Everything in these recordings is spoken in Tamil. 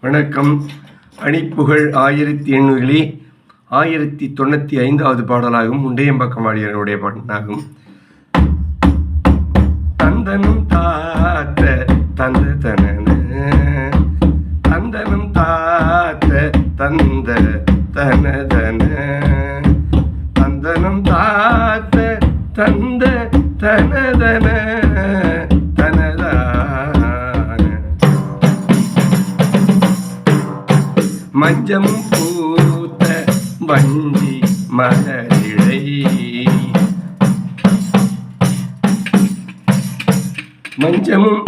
வணக்கம். அணிப்புகழ் ஆயிரத்தி எண்ணூறிலே ஆயிரத்தி தொண்ணூற்றி ஐந்தாவது பாடலாகும் முண்டையம்பக்கம் வாடியனுடைய பாடலாகும் தந்தனும் தாத்த தந்த தனன. தந்தனும் தாத்த தந்த தனதன. தந்தனும் தாத்த தந்த தனதன. மஞ்சம் பூத்த வஞ்சி மலரிழை. மஞ்சமும்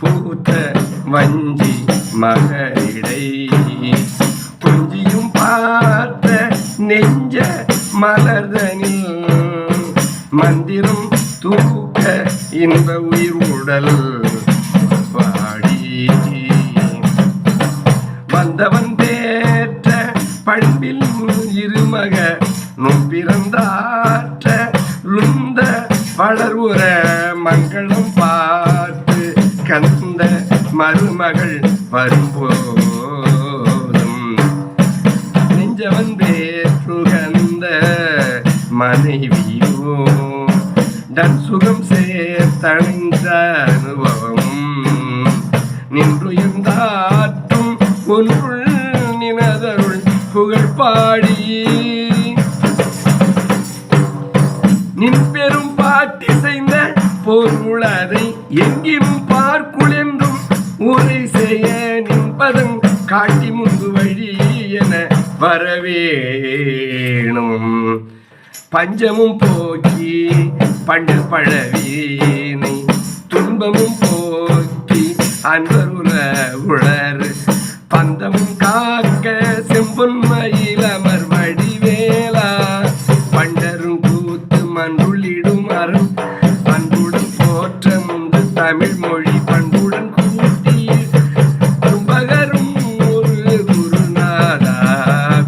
பூத்த வஞ்சி மலரிடை கொஞ்சியும் பார்த்த நெஞ்ச மலர்தனில் மந்திரம் தூக்க இன்ப உயிர் உடல். பண்பில் இருமக நும்பிறந்தாற்ற லுந்த வளர்வுற மங்களம் பார்த்து கந்த மருமகள் வரும்போதும் நெஞ்சவன் வேற்றுகந்த மனைவியோ டன் சுகம் சேர்த்தணிந்த அனுபவம் நின்றுயர்ந்தாற்றும் ஒன்றுள் நினதருள் புகழ் பாடி. நின் பெரும் பாட்டி செய்த பொருளதை எங்கினும் பார்க்குளென்றும் ஊரை செய்ய நின்பதம் காட்டி முன்பு வழி என வரவேணும். பஞ்சமும் போக்கி பண்டு பழவீனை துன்பமும் போக்கி அன்பர் உல உளர் பந்தமும் காக்க செம்பொன்மையிலமர் வடிவேலா. பண்டரும் கூத்து மன்றுளிடும் அறம் அன்புடன் போற்ற முந்து தமிழ் மொழி. பண்புடன் கூட்டி கும்பகரும் ஒரு குருநாதா.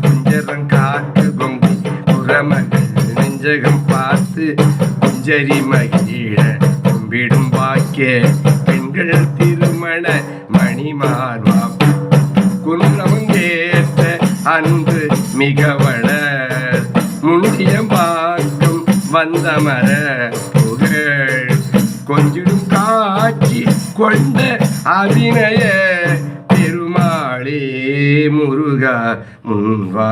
குஞ்சரம் காக்கு கொங்கி புறமகள் நெஞ்சகம் பார்த்து குஞ்சரி மகிழ. கும்பிடும் வாக்கிய பெண்கள் திருமண மணிமார்வா. குன்றமங்கேற்ற அன்று மிக வளர் முந்தியம் பார்க்கும் வந்தமர புகழ். கொஞ்சிடும் காட்சி கொண்ட அபிநய பெருமாளே முருகா முன்வா.